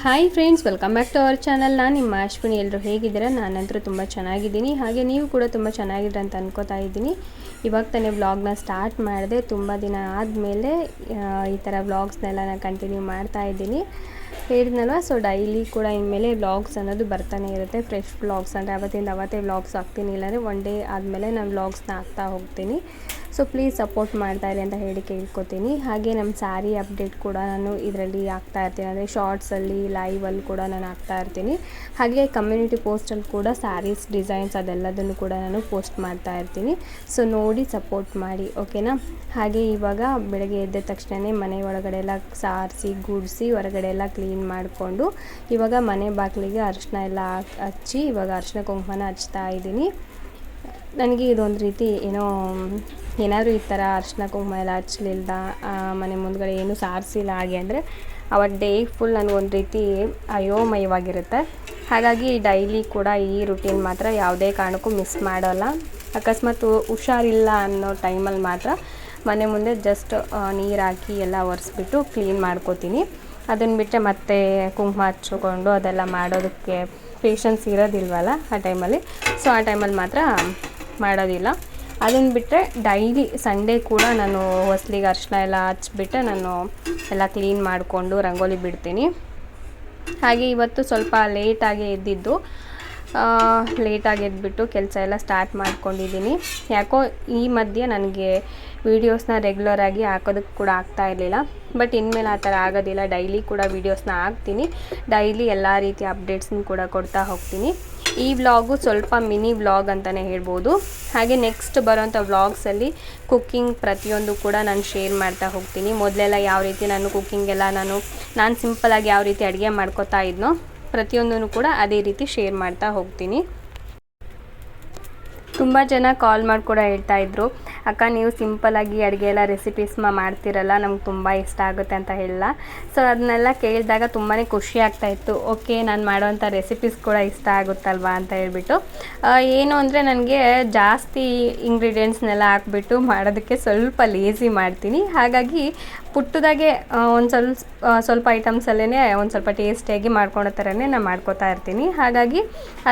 Hi friends welcome back to our channel ನಾನು ನಿಮ್ಮ ಅಶ್ವಿನಿ. ಎಲ್ಲರೂ ಹೇಗಿದ್ದೀರಾ? ನಾನಂತರೂ ತುಂಬ ಚೆನ್ನಾಗಿದ್ದೀನಿ. ಹಾಗೆ ನೀವು ಕೂಡ ತುಂಬ ಚೆನ್ನಾಗಿದ್ದೀರ ಅಂತ ಅನ್ಕೋತಾ ಇದ್ದೀನಿ. ಇವಾಗ ತಾನೇ ವ್ಲಾಗ್ನ ಸ್ಟಾರ್ಟ್ ಮಾಡಿದೆ. ತುಂಬ ದಿನ ಆದಮೇಲೆ ಈ ಥರ ವ್ಲಾಗ್ಸ್ನೆಲ್ಲ ನಾನು ಕಂಟಿನ್ಯೂ ಮಾಡ್ತಾ ಇದ್ದೀನಿ. ಹೇಳಿದ್ನಲ್ವ? ಸೊ ಡೈಲಿ ಕೂಡ ಇನ್ಮೇಲೆ ವ್ಲಾಗ್ಸ್ ಅನ್ನೋದು ಬರ್ತಾನೆ ಇರುತ್ತೆ. ಫ್ರೆಶ್ ವ್ಲಾಗ್ಸ್ ಅಂದರೆ ಅವತ್ತಿಂದ ಅವತ್ತೇ ವ್ಲಾಗ್ಸ್ ಹಾಕ್ತೀನಿ. ಇಲ್ಲಾಂದರೆ ಒನ್ ಡೇ ಆದಮೇಲೆ ನಾನು ವ್ಲಾಗ್ಸ್ನ ಹಾಕ್ತಾ ಹೋಗ್ತೀನಿ. ಸೊ ಪ್ಲೀಸ್ ಸಪೋರ್ಟ್ ಮಾಡ್ತಾ ಇರಿ ಅಂತ ಹೇಳಿ ಕೇಳ್ಕೊತೀನಿ. ಹಾಗೆ ನಮ್ಮ ಸ್ಯಾರಿ ಅಪ್ಡೇಟ್ ಕೂಡ ನಾನು ಇದರಲ್ಲಿ ಹಾಕ್ತಾ ಇರ್ತೀನಿ. ಅಂದರೆ ಶಾರ್ಟ್ಸಲ್ಲಿ ಲೈವಲ್ಲಿ ಕೂಡ ನಾನು ಹಾಕ್ತಾ ಇರ್ತೀನಿ. ಹಾಗೆ ಕಮ್ಯುನಿಟಿ ಪೋಸ್ಟಲ್ಲಿ ಕೂಡ ಸ್ಯಾರೀಸ್ ಡಿಸೈನ್ಸ್ ಅದೆಲ್ಲದನ್ನು ಕೂಡ ನಾನು ಪೋಸ್ಟ್ ಮಾಡ್ತಾ ಇರ್ತೀನಿ. ಸೊ ನೋಡಿ ಸಪೋರ್ಟ್ ಮಾಡಿ ಓಕೆನಾ ಹಾಗೆ ಇವಾಗ ಬೆಳಗ್ಗೆ ಎದ್ದ ತಕ್ಷಣವೇ ಮನೆ ಒಳಗಡೆ ಎಲ್ಲ ಸಾರಿಸಿ, ಗುಡಿಸಿ, ಹೊರಗಡೆ ಎಲ್ಲ ಕ್ಲೀನ್ ಮಾಡಿಕೊಂಡು, ಇವಾಗ ಮನೆ ಬಾಗಿಲಿಗೆ ಅರಿಶಿನ ಎಲ್ಲ ಹಚ್ಚಿ ಇವಾಗ ಅರಿಶಿನ ಕುಂಕುಮನ ಹಚ್ತಾ ಇದ್ದೀನಿ. ನನಗೆ ಇದೊಂದು ರೀತಿ ಏನೋ, ಏನಾದರೂ ಈ ಥರ ಅರಿಶಿನ ಕುಂಕುಮ ಎಲ್ಲ ಹಚ್ಚಲಿಲ್ಲದ ಮನೆ ಮುಂದ್ಗಡೆ ಏನು ಸಾರಿಸಿಲ್ಲ ಹಾಗೆ ಅಂದರೆ ಅವತ್ತು ಡೇ ಫುಲ್ ನನಗೊಂದು ರೀತಿ ಅಯೋಮಯವಾಗಿರುತ್ತೆ. ಹಾಗಾಗಿ ಡೈಲಿ ಕೂಡ ಈ ರುಟೀನ್ ಮಾತ್ರ ಯಾವುದೇ ಕಾರಣಕ್ಕೂ ಮಿಸ್ ಮಾಡೋಲ್ಲ. ಅಕಸ್ಮಾತ್ ಹುಷಾರಿಲ್ಲ ಅನ್ನೋ ಟೈಮಲ್ಲಿ ಮಾತ್ರ ಮನೆ ಮುಂದೆ ಜಸ್ಟ್ ನೀರು ಹಾಕಿ ಎಲ್ಲ ಒರೆಸ್ಬಿಟ್ಟು ಕ್ಲೀನ್ ಮಾಡ್ಕೋತೀನಿ. ಅದನ್ನು ಬಿಟ್ಟರೆ ಮತ್ತೆ ಕುಂಕುಮ ಹಚ್ಚಿಕೊಂಡು ಅದೆಲ್ಲ ಮಾಡೋದಕ್ಕೆ ಪೇಷನ್ಸ್ ಇರೋದಿಲ್ವಲ್ಲ ಆ ಟೈಮಲ್ಲಿ. ಸೊ ಆ ಟೈಮಲ್ಲಿ ಮಾತ್ರ ಮಾಡೋದಿಲ್ಲ. ಅದನ್ನು ಬಿಟ್ಟರೆ ಡೈಲಿ ಸಂಡೇ ಕೂಡ ನಾನು ಹೊಸ್ಲಿಗೆ ಅರಿಶಿನ ಎಲ್ಲ ಹಚ್ಬಿಟ್ಟು ನಾನು ಎಲ್ಲ ಕ್ಲೀನ್ ಮಾಡಿಕೊಂಡು ರಂಗೋಲಿ ಬಿಡ್ತೀನಿ. ಹಾಗೆ ಇವತ್ತು ಸ್ವಲ್ಪ ಲೇಟಾಗಿ ಎದ್ದಿದ್ದು. ಲೇಟಾಗಿ ಎದ್ಬಿಟ್ಟು ಕೆಲಸ ಎಲ್ಲ ಸ್ಟಾರ್ಟ್ ಮಾಡ್ಕೊಂಡಿದ್ದೀನಿ. ಯಾಕೋ ಈ ಮಧ್ಯೆ ನನಗೆ ವೀಡಿಯೋಸ್ನ ರೆಗ್ಯುಲರಾಗಿ ಹಾಕೋದಕ್ಕೆ ಕೂಡ ಆಗ್ತಾ ಇರಲಿಲ್ಲ. ಬಟ್ ಇನ್ಮೇಲೆ ಆ ಥರ ಆಗೋದಿಲ್ಲ. ಡೈಲಿ ಕೂಡ ವೀಡಿಯೋಸ್ನ ಹಾಕ್ತೀನಿ. ಡೈಲಿ ಎಲ್ಲ ರೀತಿಯ ಅಪ್ಡೇಟ್ಸ್ನ ಕೂಡ ಕೊಡ್ತಾ ಹೋಗ್ತೀನಿ. ಈ ವ್ಲಾಗು ಸ್ವಲ್ಪ ಮಿನಿ ವ್ಲಾಗ್ ಅಂತಲೇ ಹೇಳ್ಬೋದು. ಹಾಗೆ ನೆಕ್ಸ್ಟ್ ಬರೋಂಥ ವ್ಲಾಗ್ಸಲ್ಲಿ ಕುಕ್ಕಿಂಗ್ ಪ್ರತಿಯೊಂದು ಕೂಡ ನಾನು ಶೇರ್ ಮಾಡ್ತಾ ಹೋಗ್ತೀನಿ. ಮೊದಲೆಲ್ಲ ಯಾವ ರೀತಿ ನಾನು ಕುಕ್ಕಿಂಗ್ ಎಲ್ಲ ನಾನು ನಾನು ಸಿಂಪಲಾಗಿ ಯಾವ ರೀತಿ ಅಡುಗೆ ಮಾಡ್ಕೋತಾ ಇದ್ನೋ ಪ್ರತಿಯೊಂದನ್ನು ಕೂಡ ಅದೇ ರೀತಿ ಶೇರ್ ಮಾಡ್ತಾ ಹೋಗ್ತೀನಿ. ತುಂಬ ಜನ ಕಾಲ್ ಮಾಡಿ ಕೂಡ ಹೇಳ್ತಾ ಇದ್ರು. ಅಕ್ಕ, ನೀವು ಸಿಂಪಲಾಗಿ ಅಡುಗೆ ಎಲ್ಲ ರೆಸಿಪೀಸ್ ಮಾಡ್ತಿರಲ್ಲ, ನಮ್ಗೆ ತುಂಬ ಇಷ್ಟ ಆಗುತ್ತೆ ಅಂತ ಹೇಳಲ್ಲ ಸೊ ಅದನ್ನೆಲ್ಲ ಕೇಳಿದಾಗ ತುಂಬಾ ಖುಷಿ ಆಗ್ತಾ ಇತ್ತು. ಓಕೆ, ನಾನು ಮಾಡುವಂಥ ರೆಸಿಪೀಸ್ ಕೂಡ ಇಷ್ಟ ಆಗುತ್ತಲ್ವಾ? ಅಂತ ಹೇಳ್ಬಿಟ್ಟು ಏನು ಅಂದರೆ ನನಗೆ ಜಾಸ್ತಿ ಇಂಗ್ರೀಡಿಯೆಂಟ್ಸ್ನೆಲ್ಲ ಹಾಕ್ಬಿಟ್ಟು ಮಾಡೋದಕ್ಕೆ ಸ್ವಲ್ಪ ಲೇಸಿ ಮಾಡ್ತೀನಿ. ಹಾಗಾಗಿ ಪುಟ್ಟದಾಗೆ ಒಂದು ಸ್ವಲ್ಪ ಸ್ವಲ್ಪ ಐಟಮ್ಸಲ್ಲೇ ಒಂದು ಸ್ವಲ್ಪ ಟೇಸ್ಟಿಯಾಗಿ ಮಾಡ್ಕೊಳೋ ಥರನೇ ನಾನು ಮಾಡ್ಕೋತಾ ಇರ್ತೀನಿ. ಹಾಗಾಗಿ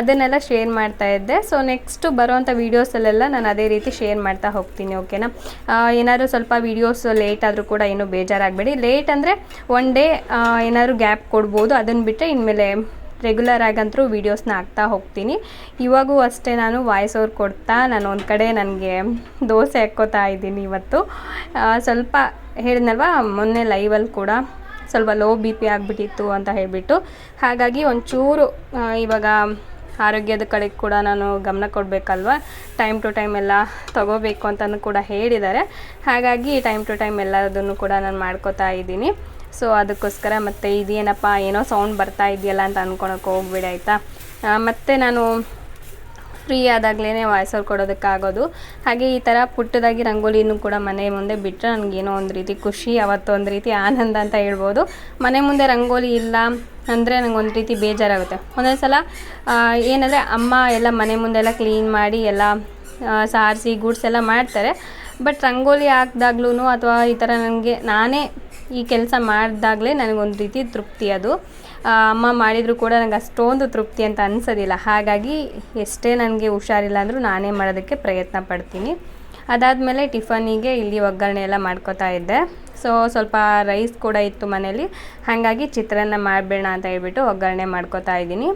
ಅದನ್ನೆಲ್ಲ ಶೇರ್ ಮಾಡ್ತಾ ಇದ್ದೆ. ಸೊ ನೆಕ್ಸ್ಟ್ ಬರುವಂಥ ವೀಡಿಯೋಸಲ್ಲೆಲ್ಲ ನಾನು ಅದೇ ರೀತಿ ಶೇರ್ ಮಾಡ್ತಾ ಹೋಗ್ತೀನಿ ಓಕೆನಾ ಏನಾದರೂ ಸ್ವಲ್ಪ ವೀಡಿಯೋಸ್ ಲೇಟ್ ಆದರೂ ಕೂಡ ಇನ್ನೂ ಬೇಜಾರಾಗಬೇಡಿ. ಲೇಟ್ ಅಂದರೆ ಒನ್ ಡೇ ಏನಾದರೂ ಗ್ಯಾಪ್ ಕೊಡ್ಬೋದು. ಅದನ್ನು ಬಿಟ್ಟರೆ ಇನ್ಮೇಲೆ ರೆಗ್ಯುಲರ್ ಆಗಂತರೂ ವೀಡಿಯೋಸ್ನ ಹಾಕ್ತಾ ಹೋಗ್ತೀನಿ. ಇವಾಗೂ ಅಷ್ಟೇ ನಾನು ವಾಯ್ಸ್ ಓವರ್ ಕೊಡ್ತಾ, ನಾನು ಒಂದು ಕಡೆ ನನಗೆ ದೋಸೆ ಹಾಕ್ಕೋತಾ ಇದ್ದೀನಿ ಇವತ್ತು. ಸ್ವಲ್ಪ ಹೇಳಿದ್ನಲ್ವ, ಮೊನ್ನೆ ಲೈವಲ್ಲಿ ಕೂಡ. ಸ್ವಲ್ಪ ಲೋ ಬಿ ಪಿ ಆಗಿಬಿಟ್ಟಿತ್ತು ಅಂತ ಹೇಳಿಬಿಟ್ಟು. ಹಾಗಾಗಿ ಒಂಚೂರು ಇವಾಗ ಆರೋಗ್ಯದ ಕಡೆ ಕೂಡ ನಾನು ಗಮನ ಕೊಡಬೇಕಲ್ವ? ಟೈಮ್ ಟು ಟೈಮ್ ಎಲ್ಲ ತಗೋಬೇಕು ಅಂತಲೂ ಕೂಡ ಹೇಳಿದ್ದಾರೆ. ಹಾಗಾಗಿ ಟೈಮ್ ಟು ಟೈಮ್ ಎಲ್ಲದನ್ನು ಕೂಡ ನಾನು ಮಾಡ್ಕೋತಾ ಇದ್ದೀನಿ. ಸೊ ಅದಕ್ಕೋಸ್ಕರ ಮತ್ತು ಇದೇನಪ್ಪ, ಏನೋ ಸೌಂಡ್ ಬರ್ತಾ ಇದೆಯಲ್ಲ ಅಂತ ಅಂದ್ಕೊಳಕ್ಕೆ ಹೋಗ್ಬೇಡಿ, ಆಯಿತಾ? ಮತ್ತು ನಾನು ಫ್ರೀ ಆದಾಗಲೇ ವಾಯ್ಸ್ ಓವರ್ ಕೊಡೋದಕ್ಕಾಗೋದು. ಹಾಗೆ ಈ ಥರ ಪುಟ್ಟದಾಗಿ ರಂಗೋಲಿನೂ ಕೂಡ ಮನೆ ಮುಂದೆ ಬಿಟ್ಟರೆ ನನಗೇನೋ ಒಂದು ರೀತಿ ಖುಷಿ, ಅವತ್ತು ಒಂದು ರೀತಿ ಆನಂದ ಅಂತ ಹೇಳ್ಬೋದು. ಮನೆ ಮುಂದೆ ರಂಗೋಲಿ ಇಲ್ಲ ಅಂದರೆ ನಂಗೆ ಒಂದು ರೀತಿ ಬೇಜಾರಾಗುತ್ತೆ. ಒಂದೊಂದು ಸಲ ಏನಂದರೆ ಅಮ್ಮ ಎಲ್ಲ ಮನೆ ಮುಂದೆಲ್ಲ ಕ್ಲೀನ್ ಮಾಡಿ ಎಲ್ಲ ಸಾರಿಸಿ ಗೂಡ್ಸ್ ಎಲ್ಲ ಮಾಡ್ತಾರೆ. ಬಟ್ ರಂಗೋಲಿ ಹಾಕ್ದಾಗ್ಲೂ ಅಥವಾ ಈ ಥರ ನನಗೆ ನಾನೇ ಈ ಕೆಲಸ ಮಾಡಿದಾಗಲೇ ನನಗೊಂದು ರೀತಿ ತೃಪ್ತಿ ಅದು. ಅಮ್ಮ ಮಾಡಿದರೂ ಕೂಡ ನನಗೆ ಅಷ್ಟೊಂದು ತೃಪ್ತಿ ಅಂತ ಅನಿಸೋದಿಲ್ಲ. ಹಾಗಾಗಿ ಎಷ್ಟೇ ನನಗೆ ಹುಷಾರಿಲ್ಲ ಅಂದರೂ ನಾನೇ ಮಾಡೋದಕ್ಕೆ ಪ್ರಯತ್ನ ಪಡ್ತೀನಿ. ಅದಾದಮೇಲೆ ಟಿಫನಿಗೆ ಇಲ್ಲಿ ಒಗ್ಗರಣೆ ಎಲ್ಲ ಮಾಡ್ಕೋತಾ ಇದ್ದೆ. ಸೊ ಸ್ವಲ್ಪ ರೈಸ್ ಕೂಡ ಇತ್ತು ಮನೇಲಿ. ಹಾಗಾಗಿ ಚಿತ್ರಾನ್ನ ಮಾಡಬೇಡ ಅಂತ ಹೇಳ್ಬಿಟ್ಟು ಒಗ್ಗರಣೆ ಮಾಡ್ಕೋತಾ ಇದ್ದೀನಿ.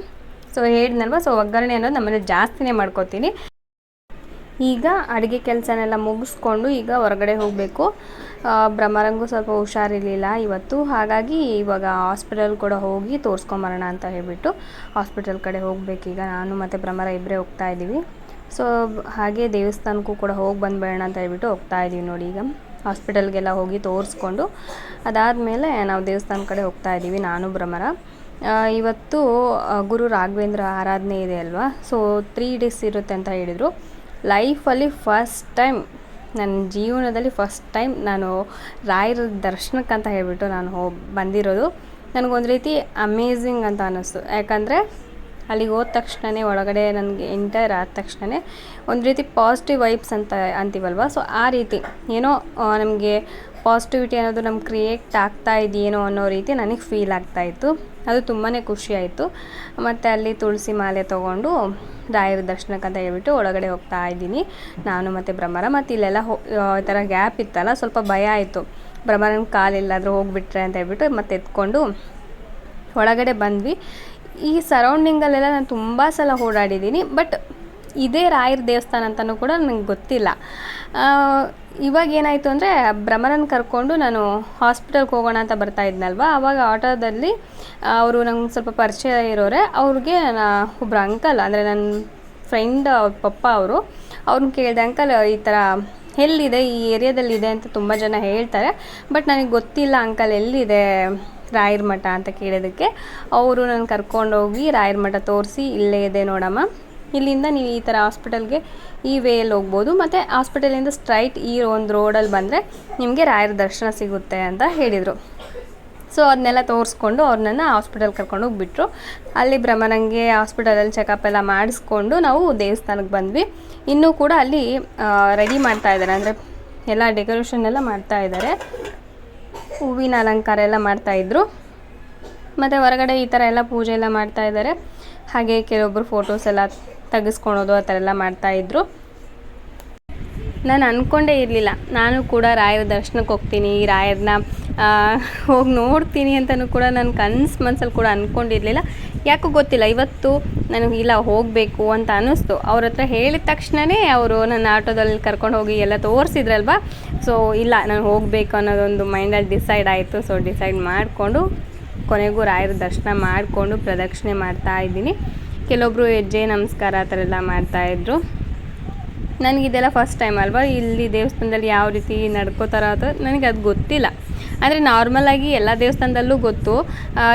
ಸೊ ಹೇಳಿದ್ನಲ್ವ? ಸೊ ಒಗ್ಗರಣೆ ಅನ್ನೋದು ನಮ್ಮನ್ನು ಜಾಸ್ತಿನೇ ಮಾಡ್ಕೋತೀನಿ. ಈಗ ಅಡುಗೆ ಕೆಲಸನೆಲ್ಲ ಮುಗಿಸ್ಕೊಂಡು ಈಗ ಹೊರಗಡೆ ಹೋಗಬೇಕು. ಭ್ರಮರಂಗೂ ಸ್ವಲ್ಪ ಹುಷಾರಿರಲಿಲ್ಲ ಇವತ್ತು. ಹಾಗಾಗಿ ಇವಾಗ ಹಾಸ್ಪಿಟಲ್ ಕೂಡ ಹೋಗಿ ತೋರಿಸ್ಕೊಂಬರೋಣ ಅಂತ ಹೇಳಿಬಿಟ್ಟು ಹಾಸ್ಪಿಟಲ್ ಕಡೆ ಹೋಗಬೇಕೀಗ ನಾನು ಮತ್ತು ಭ್ರಮರ ಇಬ್ಬರೇ ಹೋಗ್ತಾ ಇದ್ದೀವಿ. ಸೊ ಹಾಗೆ ದೇವಸ್ಥಾನಕ್ಕೂ ಕೂಡ ಹೋಗಿ ಬಂದ್ಬೇಡ ಅಂತ ಹೇಳ್ಬಿಟ್ಟು ಹೋಗ್ತಾ ಇದ್ದೀವಿ ನೋಡಿ ಈಗ. ಹಾಸ್ಪಿಟಲ್ಗೆಲ್ಲ ಹೋಗಿ ತೋರಿಸ್ಕೊಂಡು ಅದಾದಮೇಲೆ ನಾವು ದೇವಸ್ಥಾನ ಕಡೆ ಹೋಗ್ತಾ ಇದ್ದೀವಿ ನಾನು ಭ್ರಮರ ಇವತ್ತು ಗುರು ರಾಘವೇಂದ್ರ ಆರಾಧನೆ ಇದೆ ಅಲ್ವಾ? ಸೊ ತ್ರೀ ಡೇಸ್ ಇರುತ್ತೆ ಅಂತ ಹೇಳಿದರು. ಲೈಫಲ್ಲಿ ಫಸ್ಟ್ ಟೈಮ್ ನನ್ನ ಜೀವನದಲ್ಲಿ ಫಸ್ಟ್ ಟೈಮ್ ನಾನು ರಾಯರ ದರ್ಶನಕ್ಕೆ ಅಂತ ಹೇಳ್ಬಿಟ್ಟು ನಾನು ಹೋಗಿ ಬಂದಿರೋದು. ನನಗೊಂದು ರೀತಿ ಅಮೇಝಿಂಗ್ ಅಂತ ಅನ್ನಿಸ್ತು ಯಾಕಂದರೆ ಅಲ್ಲಿಗೆ ಹೋದ ತಕ್ಷಣವೇ ಒಳಗಡೆ ನನಗೆ ಎಂಟರ್ ಆದ ತಕ್ಷಣವೇ ಒಂದು ರೀತಿ ಪಾಸಿಟಿವ್ ವೈಬ್ಸ್ ಅಂತ ಅಂತೀವಲ್ವ? ಸೊ ಆ ರೀತಿ ಏನೋ ನಮಗೆ ಪಾಸಿಟಿವಿಟಿ ಅನ್ನೋದು ನಮ್ಗೆ ಕ್ರಿಯೇಟ್ ಆಗ್ತಾ ಇದೆಯೇನೋ ಅನ್ನೋ ರೀತಿ ನನಗೆ ಫೀಲ್ ಆಗ್ತಾ ಇತ್ತು. ಅದು ತುಂಬಾ ಖುಷಿ ಆಯಿತು. ಮತ್ತು ಅಲ್ಲಿ ತುಳಸಿ ಮಾಲೆ ತೊಗೊಂಡು ರಾಯರ ದರ್ಶನಕ್ಕಂತ ಹೇಳ್ಬಿಟ್ಟು ಒಳಗಡೆ ಹೋಗ್ತಾ ಇದ್ದೀನಿ. ನಾನು ಮತ್ತು ಬ್ರಹ್ಮರ ಮತ್ತು ಇಲ್ಲೆಲ್ಲ ಹೋ ಈ ಥರ ಗ್ಯಾಪ್ ಇತ್ತಲ್ಲ, ಸ್ವಲ್ಪ ಭಯ ಆಯಿತು. ಭ್ರಮರನ ಕಾಲಿಲ್ಲಾದರೂ ಹೋಗಿಬಿಟ್ರೆ ಅಂತ ಹೇಳ್ಬಿಟ್ಟು ಮತ್ತೆ ಎತ್ಕೊಂಡು ಒಳಗಡೆ ಬಂದ್ವಿ. ಈ ಸರೌಂಡಿಂಗಲ್ಲೆಲ್ಲ ನಾನು ತುಂಬ ಸಲ ಓಡಾಡಿದ್ದೀನಿ ಬಟ್ ಇದೇ ರಾಯರ ದೇವಸ್ಥಾನ ಅಂತಲೂ ಕೂಡ ನನಗೆ ಗೊತ್ತಿಲ್ಲ. ಇವಾಗ ಏನಾಯಿತು ಅಂದರೆ ಭ್ರಮರನ್ ಕರ್ಕೊಂಡು ನಾನು ಹಾಸ್ಪಿಟಲ್ಗೆ ಹೋಗೋಣ ಅಂತ ಬರ್ತಾ ಇದ್ನಲ್ವ? ಆವಾಗ ಆಟೋದಲ್ಲಿ ಅವರು ನಂಗೆ ಸ್ವಲ್ಪ ಪರಿಚಯ ಇರೋರೆ. ಅವ್ರಿಗೆ ನಾನು ಒಬ್ಬರು ಅಂಕಲ್, ಅಂದರೆ ನನ್ನ ಫ್ರೆಂಡ್ ಅವ್ರ ಪಪ್ಪ ಅವರು ಅವ್ರನ್ನ ಕೇಳಿದೆ, ಅಂಕಲ್, ಈ ಥರ ಎಲ್ಲಿದೆ? ಈ ಏರಿಯಾದಲ್ಲಿ ಇದೆ ಅಂತ ತುಂಬ ಜನ ಹೇಳ್ತಾರೆ. ಬಟ್ ನನಗೆ ಗೊತ್ತಿಲ್ಲ ಅಂಕಲ್ ಎಲ್ಲಿದೆ ರಾಯರ ಮಠ ಅಂತ ಕೇಳೋದಕ್ಕೆ. ಅವರು ನನ್ನ ಕರ್ಕೊಂಡೋಗಿ ರಾಯರ ಮಠ ತೋರಿಸಿ, ಇಲ್ಲೇ ಇದೆ ನೋಡಮ್ಮ. ಇಲ್ಲಿಂದ ನೀವು ಈ ಥರ ಹಾಸ್ಪಿಟಲ್ಗೆ ಈ ವೇಯಲ್ಲಿ ಹೋಗ್ಬೋದು. ಮತ್ತು ಹಾಸ್ಪಿಟಲಿಂದ ಸ್ಟ್ರೈಟ್ ಈ ಒಂದು ರೋಡಲ್ಲಿ ಬಂದರೆ ನಿಮಗೆ ರಾಯರ ದರ್ಶನ ಸಿಗುತ್ತೆ ಅಂತ ಹೇಳಿದರು. ಸೊ ಅದನ್ನೆಲ್ಲ ತೋರಿಸ್ಕೊಂಡು ಅವ್ರನ್ನ ಹಾಸ್ಪಿಟಲ್ ಕರ್ಕೊಂಡು ಹೋಗ್ಬಿಟ್ರು. ಅಲ್ಲಿ ಭ್ರಮರಂಗೆ ಹಾಸ್ಪಿಟಲಲ್ಲಿ ಚೆಕಪ್ ಎಲ್ಲ ಮಾಡಿಸ್ಕೊಂಡು ನಾವು ದೇವಸ್ಥಾನಕ್ಕೆ ಬಂದ್ವಿ. ಇನ್ನೂ ಕೂಡ ಅಲ್ಲಿ ರೆಡಿ ಮಾಡ್ತಾ ಇದ್ದಾರೆ. ಅಂದರೆ ಎಲ್ಲ ಡೆಕೋರೇಷನ್ ಎಲ್ಲ ಮಾಡ್ತಾ ಇದ್ದಾರೆ. ಹೂವಿನ ಅಲಂಕಾರ ಎಲ್ಲ ಮಾಡ್ತಾಯಿದ್ರು ಮತ್ತು ಹೊರಗಡೆ ಈ ಥರ ಎಲ್ಲ ಪೂಜೆ ಎಲ್ಲ ಮಾಡ್ತಾ ಇದ್ದಾರೆ. ಹಾಗೆ ಕೆಲವೊಬ್ಬರು ಫೋಟೋಸ್ ಎಲ್ಲ ತೆಗೆಸ್ಕೊಳೋದು ಆ ಥರ ಎಲ್ಲ ಮಾಡ್ತಾಯಿದ್ರು ನಾನು ಅಂದ್ಕೊಂಡೇ ಇರಲಿಲ್ಲ. ನಾನು ಕೂಡ ರಾಯರ ದರ್ಶನಕ್ಕೆ ಹೋಗ್ತೀನಿ. ರಾಯರನ್ನ ಹೋಗಿ ನೋಡ್ತೀನಿ ಅಂತಲೂ ಕೂಡ ನನ್ನ ಕನ್ಸು ಮನಸ್ಸಲ್ಲಿ ಕೂಡ ಅಂದ್ಕೊಂಡಿರಲಿಲ್ಲ ಯಾಕೋ ಗೊತ್ತಿಲ್ಲ, ಇವತ್ತು ನನಗೆ ಇಲ್ಲ, ಹೋಗಬೇಕು ಅಂತ ಅನ್ನಿಸ್ತು. ಅವ್ರ ಹತ್ರ ಹೇಳಿದ ತಕ್ಷಣವೇ ಅವರು ನನ್ನ ಆಟೋದಲ್ಲಿ ಕರ್ಕೊಂಡು ಹೋಗಿ ಎಲ್ಲ ತೋರಿಸಿದ್ರಲ್ವ? ಸೊ ಇಲ್ಲ, ನಾನು ಹೋಗಬೇಕು ಅನ್ನೋದೊಂದು ಮೈಂಡಲ್ಲಿ ಡಿಸೈಡ್ ಆಯಿತು. ಸೊ ಡಿಸೈಡ್ ಮಾಡಿಕೊಂಡು ಕೊನೆಗೂ ರಾಯರ ದರ್ಶನ ಮಾಡಿಕೊಂಡು ಪ್ರದಕ್ಷಿಣೆ ಮಾಡ್ತಾ ಇದ್ದೀನಿ. ಕೆಲವೊಬ್ಬರು ಹೆಜ್ಜೆ ನಮಸ್ಕಾರ ಆ ಥರ ಎಲ್ಲ ಮಾಡ್ತಾಯಿದ್ರು ನನಗಿದೆಲ್ಲ ಫಸ್ಟ್ ಟೈಮ್ ಅಲ್ವಾ? ಇಲ್ಲಿ ದೇವಸ್ಥಾನದಲ್ಲಿ ಯಾವ ರೀತಿ ನಡ್ಕೋತಾರ ಅಂತ ನನಗೆ ಅದು ಗೊತ್ತಿಲ್ಲ. ಆದರೆ ನಾರ್ಮಲಾಗಿ ಎಲ್ಲ ದೇವಸ್ಥಾನದಲ್ಲೂ ಗೊತ್ತು.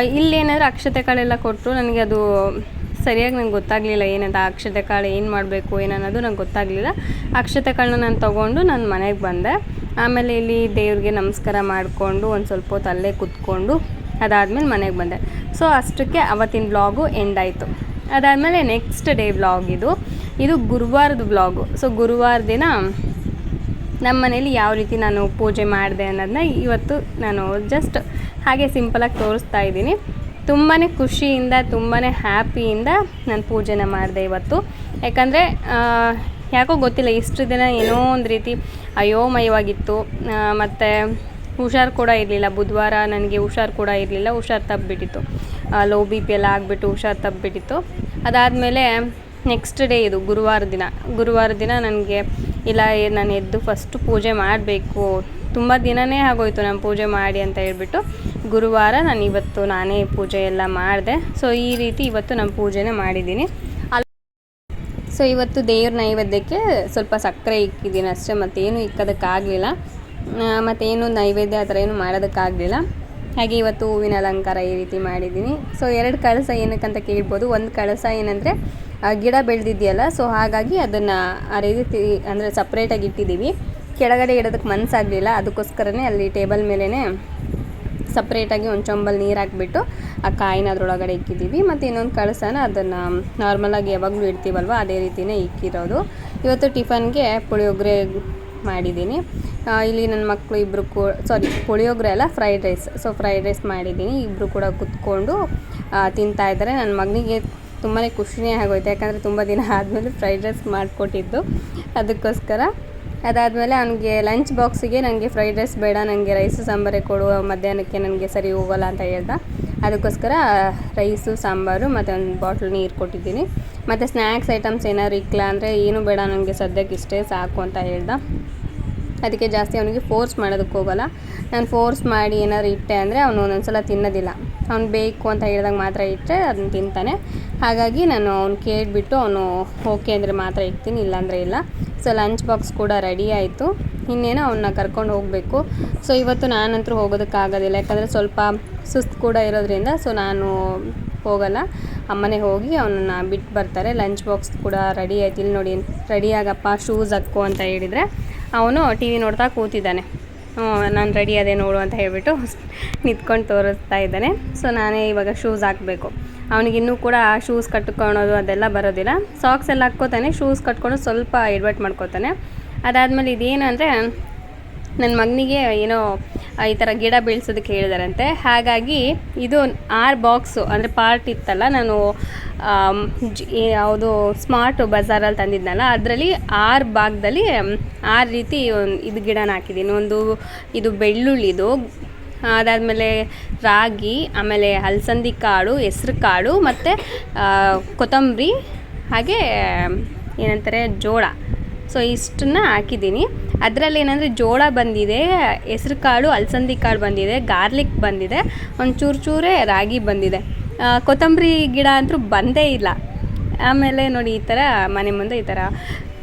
ಇಲ್ಲಿ ಇಲ್ಲೇನಾದರೂ ಅಕ್ಷತೆ ಕಾಳೆಲ್ಲ ಕೊಟ್ಟರು ನನಗೆ ಅದು ಸರಿಯಾಗಿ ನಂಗೆ ಗೊತ್ತಾಗಲಿಲ್ಲ ಏನಂತ. ಅಕ್ಷತೆ ಕಾಳು ಏನು ಮಾಡಬೇಕು ಏನನ್ನೋದು ನಂಗೆ ಗೊತ್ತಾಗಲಿಲ್ಲ. ಅಕ್ಷತೆ ಕಾಳನ್ನ ನಾನು ತೊಗೊಂಡು ನಾನು ಮನೆಗೆ ಬಂದೆ. ಆಮೇಲೆ ಇಲ್ಲಿ ದೇವ್ರಿಗೆ ನಮಸ್ಕಾರ ಮಾಡಿಕೊಂಡು ಒಂದು ಸ್ವಲ್ಪ ಹೊತ್ತು ಅಲ್ಲೇ ಕೂತ್ಕೊಂಡು ಅದಾದಮೇಲೆ ಮನೆಗೆ ಬಂದೆ. ಸೊ ಅಷ್ಟಕ್ಕೆ ಅವತ್ತಿನ ವ್ಲಾಗು ಎಂಡ್ ಆಯಿತು. ಅದಾದಮೇಲೆ ನೆಕ್ಸ್ಟ್ ಡೇ ವ್ಲಾಗ್ ಇದು. ಇದು ಗುರುವಾರದ ವ್ಲಾಗು ಸೊ ಗುರುವಾರ ದಿನ ನಮ್ಮ ಮನೇಲಿ ಯಾವ ರೀತಿ ನಾನು ಪೂಜೆ ಮಾಡಿದೆ ಅನ್ನೋದನ್ನ ಇವತ್ತು ನಾನು ಜಸ್ಟ್ ಹಾಗೆ ಸಿಂಪಲಾಗಿ ತೋರಿಸ್ತಾ ಇದ್ದೀನಿ. ತುಂಬಾ ಖುಷಿಯಿಂದ ತುಂಬಾ ಹ್ಯಾಪಿಯಿಂದ ನಾನು ಪೂಜೆನ ಮಾಡಿದೆ ಇವತ್ತು. ಯಾಕಂದರೆ ಯಾಕೋ ಗೊತ್ತಿಲ್ಲ, ಇಷ್ಟು ದಿನ ಏನೋ ಒಂದು ರೀತಿ ಅಯೋಮಯವಾಗಿತ್ತು. ಮತ್ತು ಹುಷಾರು ಕೂಡ ಇರಲಿಲ್ಲ. ಬುಧವಾರ ನನಗೆ ಹುಷಾರು ಕೂಡ ಇರಲಿಲ್ಲ. ಹುಷಾರು ತಪ್ಪಿಬಿಟ್ಟಿತ್ತು. ಲೋ ಬಿ ಪಿ ಎಲ್ಲ ಆಗಿಬಿಟ್ಟು ಹುಷಾರು ತಪ್ಪಿಬಿಟ್ಟಿತ್ತು. ಅದಾದಮೇಲೆ ನೆಕ್ಸ್ಟ್ ಡೇ ಇದು ಗುರುವಾರ ದಿನ. ಗುರುವಾರ ದಿನ ನನಗೆ, ಇಲ್ಲ ನಾನು ಎದ್ದು ಫಸ್ಟು ಪೂಜೆ ಮಾಡಬೇಕು. ತುಂಬ ದಿನವೇ ಆಗೋಯ್ತು ನಾನು ಪೂಜೆ ಮಾಡಿ ಅಂತ ಹೇಳ್ಬಿಟ್ಟು ಗುರುವಾರ ನಾನು ಇವತ್ತು ನಾನೇ ಪೂಜೆ ಎಲ್ಲ ಮಾಡಿದೆ. ಸೊ ಈ ರೀತಿ ಇವತ್ತು ನಾನು ಪೂಜೆನೇ ಮಾಡಿದ್ದೀನಿ. ಸೊ ಇವತ್ತು ದೇವ್ರ ನೈವೇದ್ಯಕ್ಕೆ ಸ್ವಲ್ಪ ಸಕ್ಕರೆ ಇಕ್ಕಿದ್ದೀನಿ ಅಷ್ಟೇ. ಮತ್ತೇನು ಇಕ್ಕೋದಕ್ಕಾಗಲಿಲ್ಲ. ಮತ್ತೇನು ನೈವೇದ್ಯ ಆ ಥರ ಏನು ಮಾಡೋದಕ್ಕಾಗಲಿಲ್ಲ. ಹಾಗೆ ಇವತ್ತು ಹೂವಿನ ಅಲಂಕಾರ ಈ ರೀತಿ ಮಾಡಿದ್ದೀನಿ. ಸೊ ಎರಡು ಕಳಸ ಏನಕ್ಕಂತ ಕೇಳ್ಬೋದು. ಒಂದು ಕಳಸ ಏನಂದರೆ ಗಿಡ ಬೆಳೆದಿದೆಯಲ್ಲ ಸೊ ಹಾಗಾಗಿ ಅದನ್ನು ಆ ರೀತಿ ಅಂದರೆ ಸಪ್ರೇಟಾಗಿ ಇಟ್ಟಿದ್ದೀವಿ. ಕೆಳಗಡೆ ಇಡೋದಕ್ಕೆ ಮನಸ್ಸಾಗಲಿಲ್ಲ ಅದಕ್ಕೋಸ್ಕರನೇ ಅಲ್ಲಿ ಟೇಬಲ್ ಮೇಲೇ ಸಪ್ರೇಟಾಗಿ ಒಂದು ಚೊಂಬಲ್ ನೀರು ಹಾಕ್ಬಿಟ್ಟು ಆ ಕಾಯಿನ ಅದರೊಳಗಡೆ ಇಕ್ಕಿದ್ದೀವಿ. ಮತ್ತು ಇನ್ನೊಂದು ಕಳಸನ ಅದನ್ನು ನಾರ್ಮಲಾಗಿ ಯಾವಾಗಲೂ ಇಡ್ತೀವಲ್ವ, ಅದೇ ರೀತಿಯೇ ಇಕ್ಕಿರೋದು. ಇವತ್ತು ಟಿಫನ್ಗೆ ಪುಳಿಯೋಗರೆ ಮಾಡಿದ್ದೀನಿ. ಇಲ್ಲಿ ನನ್ನ ಮಕ್ಕಳು ಇಬ್ಬರು ಕೂ ಸಾರಿ ಪುಳಿಯೋಗರೆ ಅಲ್ಲ fried rice so fried rice ಮಾಡಿದ್ದೀನಿ. ಇಬ್ಬರು ಕೂಡ ಕುತ್ಕೊಂಡು ತಿಂತಾ ಇದ್ದಾರೆ. ನನ್ನ ಮಗನಿಗೆ ತುಂಬಾ ಖುಷಿನೇ ಆಗೋಯ್ತು. ಯಾಕಂದರೆ ತುಂಬ ದಿನ ಆದಮೇಲೆ ಫ್ರೈಡ್ ರೈಸ್ ಮಾಡಿಕೊಟ್ಟಿದ್ದು. ಅದಕ್ಕೋಸ್ಕರ ಅದಾದಮೇಲೆ ಅವನಿಗೆ ಲಂಚ್ ಬಾಕ್ಸಿಗೆ ನನಗೆ ಫ್ರೈಡ್ ರೈಸ್ ಬೇಡ ನನಗೆ ರೈಸು ಸಾಂಬಾರೇ ಕೊಡು, ಮಧ್ಯಾಹ್ನಕ್ಕೆ ನನಗೆ ಸರಿ ಹೋಗೋಲ್ಲ ಅಂತ ಹೇಳ್ದ. ಅದಕ್ಕೋಸ್ಕರ ರೈಸು ಸಾಂಬಾರು ಮತ್ತು ಒಂದು ಬಾಟ್ಲ್ ನೀರು ಕೊಟ್ಟಿದ್ದೀನಿ. ಮತ್ತು ಸ್ನ್ಯಾಕ್ಸ್ ಐಟಮ್ಸ್ ಏನಾದ್ರು ಇಕ್ಕಲ್ಲ ಅಂದರೆ ಏನು ಬೇಡ ನನಗೆ ಸದ್ಯಕ್ಕೆ ಇಷ್ಟೇ ಸಾಕು ಅಂತ ಹೇಳ್ದ. ಅದಕ್ಕೆ ಜಾಸ್ತಿ ಅವನಿಗೆ ಫೋರ್ಸ್ ಮಾಡೋದಕ್ಕೆ ಹೋಗಲ್ಲ. ನಾನು ಫೋರ್ಸ್ ಮಾಡಿ ಏನಾದ್ರು ಇಟ್ಟೆ ಅಂದರೆ ಅವನು ಒಂದೊಂದ್ಸಲ ತಿನ್ನೋದಿಲ್ಲ. ಅವ್ನು ಬೇಕು ಅಂತ ಹೇಳಿದಾಗ ಮಾತ್ರ ಇಟ್ಟರೆ ಅದನ್ನು ತಿಂತಾನೆ. ಹಾಗಾಗಿ ನಾನು ಅವ್ನು ಕೇಳಿಬಿಟ್ಟು ಅವನು ಓಕೆ ಅಂದರೆ ಮಾತ್ರ ಇಡ್ತೀನಿ, ಇಲ್ಲಾಂದರೆ ಇಲ್ಲ. ಸೊ ಲಂಚ್ ಬಾಕ್ಸ್ ಕೂಡ ರೆಡಿ ಆಯಿತು. ಇನ್ನೇನೋ ಅವನ್ನ ಕರ್ಕೊಂಡು ಹೋಗಬೇಕು. ಸೊ ಇವತ್ತು ನಾನಂತರೂ ಹೋಗೋದಕ್ಕಾಗೋದಿಲ್ಲ ಯಾಕಂದರೆ ಸ್ವಲ್ಪ ಸುಸ್ತು ಕೂಡ ಇರೋದ್ರಿಂದ ಸೊ ನಾನು ಹೋಗಲ್ಲ. ಅಮ್ಮನೇ ಹೋಗಿ ಅವನನ್ನು ಬಿಟ್ಟು ಬರ್ತಾರೆ. ಲಂಚ್ ಬಾಕ್ಸ್ ಕೂಡ ರೆಡಿ ಆಯ್ತು. ಇಲ್ಲಿ ನೋಡಿ ರೆಡಿ ಆಗಪ್ಪ ಶೂಸ್ ಹಾಕ್ಕು ಅಂತ ಹೇಳಿದರೆ. ಅವನು ಟಿ ವಿ ನೋಡ್ತಾ ಕೂತಿದ್ದಾನೆ. ನಾನು ರೆಡಿ ಅದೇ ನೋಡು ಅಂತ ಹೇಳಿಬಿಟ್ಟು ನಿಂತ್ಕೊಂಡು ತೋರಿಸ್ತಾ ಇದ್ದಾನೆ. ಸೊ ನಾನೇ ಇವಾಗ ಶೂಸ್ ಹಾಕಬೇಕು. ಅವನಿಗಿನ್ನೂ ಕೂಡ ಶೂಸ್ ಕಟ್ಕೊಳೋದು ಅದೆಲ್ಲ ಬರೋದಿಲ್ಲ. ಸಾಕ್ಸ್ ಎಲ್ಲ ಹಾಕ್ಕೋತಾನೆ ಶೂಸ್ ಕಟ್ಕೊಂಡು ಸ್ವಲ್ಪ ಎಡ್ವರ್ಟ್ ಮಾಡ್ಕೋತಾನೆ. ಅದಾದಮೇಲೆ ಇದೇನು ಅಂದರೆ ನನ್ನ ಮಗನಿಗೆ ಏನೋ ಈ ಥರ ಗಿಡ ಬೆಳೆಸೋದಕ್ಕೆ ಹೇಳಿದಾರಂತೆ. ಹಾಗಾಗಿ ಇದು ಆರು ಬಾಕ್ಸು, ಅಂದರೆ ಪಾರ್ಟ್ ಇತ್ತಲ್ಲ, ನಾನು ಯಾವುದು ಸ್ಮಾರ್ಟ್ ಬಜಾರಲ್ಲಿ ತಂದಿದ್ನಲ್ಲ, ಅದರಲ್ಲಿ ಆರು ಭಾಗದಲ್ಲಿ ಆರು ರೀತಿ ಇದು ಗಿಡನ ಹಾಕಿದ್ದೀನಿ ಒಂದು ಇದು ಬೆಳ್ಳುಳ್ಳಿದು, ಅದಾದಮೇಲೆ ರಾಗಿ, ಆಮೇಲೆ ಅಲಸಂದಿ ಕಾಳು, ಹೆಸ್ರು ಕಾಳು, ಮತ್ತು ಕೊತ್ತಂಬರಿ, ಹಾಗೆ, ಏನಂತಾರೆ, ಜೋಳ. ಸೊ ಇಷ್ಟನ್ನ ಹಾಕಿದ್ದೀನಿ. ಅದರಲ್ಲಿ ಏನಂದರೆ ಜೋಳ ಬಂದಿದೆ, ಹೆಸ್ರು ಕಾಳು, ಅಲಸಂದಿ ಕಾಳು ಬಂದಿದೆ, ಗಾರ್ಲಿಕ್ ಬಂದಿದೆ ಒಂದು ಚೂರು ಚೂರೇ ರಾಗಿ ಬಂದಿದೆ. ಕೊತ್ತಂಬರಿ ಗಿಡ ಅಂತೂ ಬಂದೇ ಇಲ್ಲ. ಆಮೇಲೆ ನೋಡಿ ಈ ಥರ ಮನೆ ಮುಂದೆ ಈ ಥರ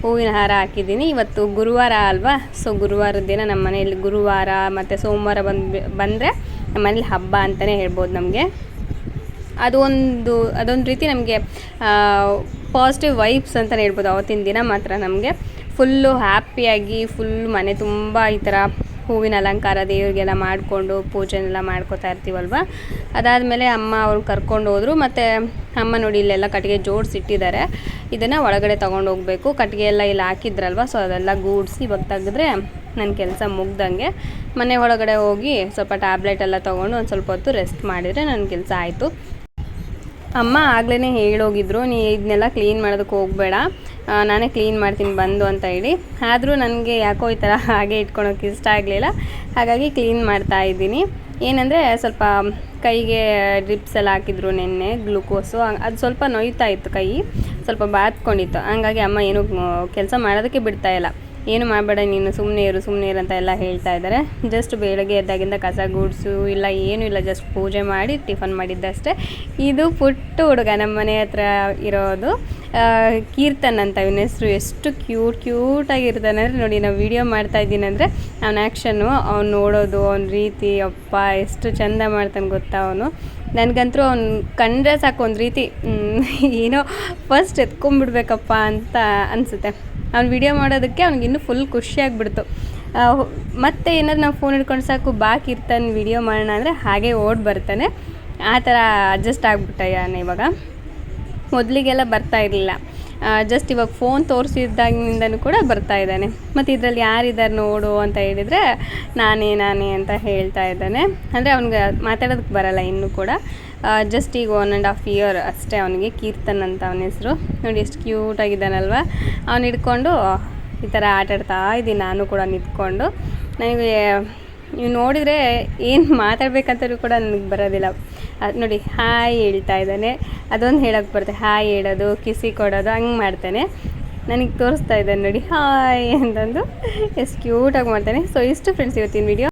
ಹೂವಿನ ಹಾರ ಹಾಕಿದ್ದೀನಿ. ಇವತ್ತು ಗುರುವಾರ ಅಲ್ವಾ? ಸೊ ಗುರುವಾರದ ದಿನ ನಮ್ಮ ಮನೆಯಲ್ಲಿ ಗುರುವಾರ ಮತ್ತು ಸೋಮವಾರ ಬಂದು, ಬಂದರೆ ನಮ್ಮ ಮನೇಲಿ ಹಬ್ಬ ಅಂತಲೇ ಹೇಳ್ಬೋದು ನಮಗೆ. ಅದು ಒಂದು, ಅದೊಂದು ರೀತಿ ನಮಗೆ ಪಾಸಿಟಿವ್ ವೈಬ್ಸ್ ಅಂತಲೇ ಹೇಳ್ಬೋದು. ಅವತ್ತಿನ ದಿನ ಮಾತ್ರ ನಮಗೆ ಫುಲ್ಲು ಹ್ಯಾಪಿಯಾಗಿ ಫುಲ್ ಮನೆ ತುಂಬ ಈ ಥರ ಹೂವಿನ ಅಲಂಕಾರ ದೇವರಿಗೆಲ್ಲ ಮಾಡಿಕೊಂಡು ಪೂಜೆನೆಲ್ಲ ಮಾಡ್ಕೋತಾ ಇರ್ತೀವಲ್ವ? ಅದಾದಮೇಲೆ ಅಮ್ಮ ಅವ್ರು ಕರ್ಕೊಂಡು ಹೋದರು. ಮತ್ತು ಅಮ್ಮ ನೋಡಿ ಇಲ್ಲೆಲ್ಲ ಕಟ್ಟಿಗೆ ಜೋಡಿಸಿಟ್ಟಿದ್ದಾರೆ ಇದನ್ನು ಒಳಗಡೆ ತೊಗೊಂಡು ಹೋಗಬೇಕು. ಕಟ್ಟಿಗೆ ಎಲ್ಲ ಇಲ್ಲಿ ಹಾಕಿದ್ರಲ್ವ? ಸೊ ಅದೆಲ್ಲ ಗೂಡಿಸಿ ಇವಾಗ ತೆಗೆದ್ರೆ ನನ್ನ ಕೆಲಸ ಮುಗ್ದಂಗೆ ಮನೆ ಒಳಗಡೆ ಹೋಗಿ ಸ್ವಲ್ಪ ಟ್ಯಾಬ್ಲೆಟ್ ಎಲ್ಲ ತೊಗೊಂಡು ಒಂದು ಸ್ವಲ್ಪ ಹೊತ್ತು ರೆಸ್ಟ್ ಮಾಡಿದರೆ ನನ್ನ ಕೆಲಸ ಆಯಿತು. ಅಮ್ಮ ಆಗ್ಲೇ ಹೇಳೋಗಿದ್ರು, ನೀ ಇದನ್ನೆಲ್ಲ ಕ್ಲೀನ್ ಮಾಡೋದಕ್ಕೆ ಹೋಗಬೇಡ ನಾನೇ ಕ್ಲೀನ್ ಮಾಡ್ತೀನಿ, ಬಂದು ಅಂತ ಹೇಳಿ. ಆದರೂ ನನಗೆ ಯಾಕೋ ಈ ಥರ ಹಾಗೆ ಇಟ್ಕೊಳೋಕೆ ಇಷ್ಟ ಆಗಲಿಲ್ಲ. ಹಾಗಾಗಿ ಕ್ಲೀನ್ ಮಾಡ್ತಾ ಇದ್ದೀನಿ. ಏನಂದರೆ ಸ್ವಲ್ಪ ಕೈಗೆ ಡ್ರಿಪ್ಸ್ ಎಲ್ಲ ಹಾಕಿದ್ರು ನಿನ್ನೆ ಗ್ಲುಕೋಸು ಅದು ಸ್ವಲ್ಪ ನೋಯ್ತಾ ಇತ್ತು ಕೈ, ಸ್ವಲ್ಪ ಬಾತ್ಕೊಂಡಿತ್ತು ಹಾಗಾಗಿ ಅಮ್ಮ ಏನು, ಕೆಲಸ ಮಾಡೋದಕ್ಕೆ ಬಿಡ್ತಾ ಇಲ್ಲ. ಏನು ಮಾಡಬೇಡ ನೀನು ಸುಮ್ಮನೆ ಇರು ಸುಮ್ಮನೆ ಇರು ಅಂತ ಎಲ್ಲ ಹೇಳ್ತಾ ಇದ್ದಾರೆ. ಜಸ್ಟ್ ಬೆಳಗ್ಗೆ ಎದ್ದಾಗಿಂದ ಕಸ ಗುಡಿಸು, ಇಲ್ಲ ಏನೂ ಇಲ್ಲ ಜಸ್ಟ್ ಪೂಜೆ ಮಾಡಿ ಟಿಫನ್ ಮಾಡಿದ್ದಷ್ಟೇ. ಇದು ಪುಟ್ಟ ಹುಡುಗ ನಮ್ಮ ಮನೆ ಹತ್ರ ಇರೋದು. ಕೀರ್ತನ್ ಅಂತ, ಇವನ ಹೆಸರು ಎಷ್ಟು ಕ್ಯೂಟ್ ಕ್ಯೂಟಾಗಿರ್ತಾನೆ ಅಂದರೆ ನೋಡಿ, ನಾವು ವಿಡಿಯೋ ಮಾಡ್ತಾ ಇದ್ದೀನಿ ಅಂದರೆ ಅವನ ಆ್ಯಕ್ಷನ್ನು ಅವ್ನು ನೋಡೋದು, ಅವ್ನ ರೀತಿ, ಅಪ್ಪ ಎಷ್ಟು ಚಂದ ಮಾಡ್ತಾನೆ ಗೊತ್ತಾ ಅವನು. ನನಗಂತೂ ಅವ್ನು ಕಂಡ್ರೆ ಸಾಕು ಒಂದು ರೀತಿ. ಏನೋ ಫಸ್ಟ್ ಎತ್ಕೊಂಡ್ಬಿಡ್ಬೇಕಪ್ಪ ಅಂತ ಅನಿಸುತ್ತೆ. ಅವ್ನು ವಿಡಿಯೋ ಮಾಡೋದಕ್ಕೆ ಅವ್ನಿಗೆ ಇನ್ನೂ ಫುಲ್ ಖುಷಿಯಾಗ್ಬಿಡ್ತು ಮತ್ತೆ ಏನಾದ್ರು ನಾವು ಫೋನ್ ಹಿಡ್ಕೊಂಡು ಸಾಕು, ಬಾಕಿ ಇರ್ತಾನೆ ವಿಡಿಯೋ ಮಾಡೋಣ ಅಂದರೆ ಹಾಗೆ ಓಡ್ ಬರ್ತಾನೆ. ಆ ಥರ ಅಡ್ಜಸ್ಟ್ ಆಗ್ಬಿಟ್ಟ ಇವಾಗ. ಮೊದಲಿಗೆಲ್ಲ ಬರ್ತಾ ಇರಲಿಲ್ಲ. ಜಸ್ಟ್ ಇವಾಗ ಫೋನ್ ತೋರಿಸಿದ್ದಾಗಿನಿಂದನೂ ಕೂಡ ಬರ್ತಾ ಇದ್ದಾನೆ. ಮತ್ತು ಇದರಲ್ಲಿ ಯಾರಿದ್ದಾರೆ ನೋಡು ಅಂತ ಹೇಳಿದರೆ ನಾನೇ ನಾನೇ ಅಂತ ಹೇಳ್ತಾ ಇದ್ದಾನೆ. ಅಂದರೆ ಅವ್ನಿಗೆ ಮಾತಾಡೋದಕ್ಕೆ ಬರಲ್ಲ ಇನ್ನೂ ಕೂಡ. ಜಸ್ಟ್ ಈಗ ಒನ್ ಆ್ಯಂಡ್ ಹಾಫ್ ಇಯರ್ ಅಷ್ಟೇ ಅವನಿಗೆ ಕೀರ್ತನ್ ಅಂತ ಅವನ ಹೆಸರು. ನೋಡಿ ಎಷ್ಟು ಕ್ಯೂಟಾಗಿದ್ದಾನಲ್ವ ಅವ್ನು ಹಿಡ್ಕೊಂಡು ಈ ಥರ ಆಟಾಡ್ತಾ ಇದ್ದೀನಿ ನಾನು ಕೂಡ ನಿಂತ್ಕೊಂಡು. ನನಗೆ, ನೀವು ನೋಡಿದರೆ ಏನು ಮಾತಾಡ್ಬೇಕಂತಲೂ ಕೂಡ ನನಗೆ ಬರೋದಿಲ್ಲ. ನೋಡಿ, ಹಾಯ್ ಹೇಳ್ತಾ ಇದ್ದಾನೆ. ಅದೊಂದು ಹೇಳೋಕ್ಕೆ ಬರುತ್ತೆ. ಹಾಯ್ ಹೇಳೋದು, ಕಿಸಿ ಕೊಡೋದು, ಹಂಗೆ ಮಾಡ್ತಾನೆ. ನನಗೆ ತೋರಿಸ್ತಾ ಇದ್ದಾನೆ ನೋಡಿ, ಹಾಯ್ ಅಂತಂದು. ಎಷ್ಟು ಕ್ಯೂಟಾಗಿ ಮಾಡ್ತಾನೆ. ಸೊ ಇಷ್ಟು ಫ್ರೆಂಡ್ಸ್ ಇವತ್ತಿನ ವಿಡಿಯೋ